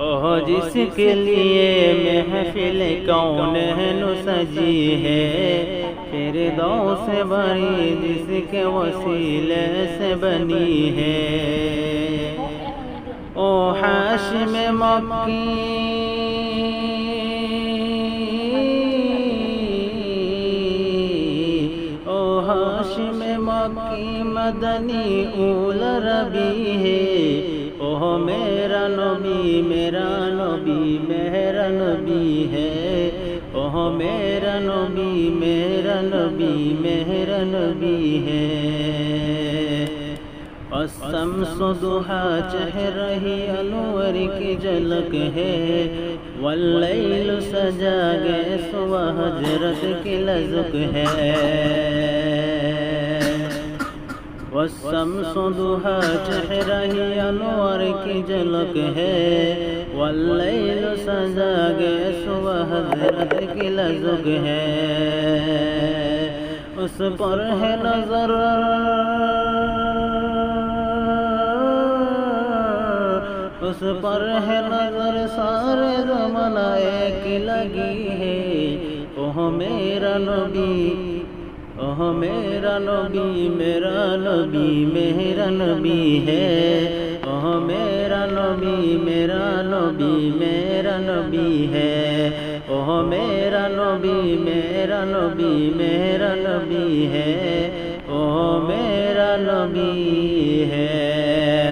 اوہ، جس کے لیے محفل کون سجی ہے پھر دو سے بھری جس کے وسیلے سے بنی ہے۔ او حاشم مکی۔ حاشم مکی مدنی اول ربی ہے۔ اوہ میرا نبی میرا نبی میرا نبی ہے۔ اوہ میرا نبی میرا نبی میرا نبی ہے۔ الشمس ضحا چہرہی انور کی جھلک ہے۔ واللیل سجا گئے سوا حجرت کی لذک ہے۔ والشمس ضحا چہرہی انور کی جھلک ہے۔ واللیل سجا گئے سوا حجرت کی لذک ہے۔ اس پر ہے نظر۔ اس پر ہے نظر، سارے زمانہ ایک لگی ہے۔ اوہ میرا نبی اوہ میرا نبی میرا نبی میرا نبی ہے اوہ میرا نبی میرا نبی میرا نبی ہے اوہ میرا نبی میرا نبی میرا نبی ہے اوہ میرا نبی ہے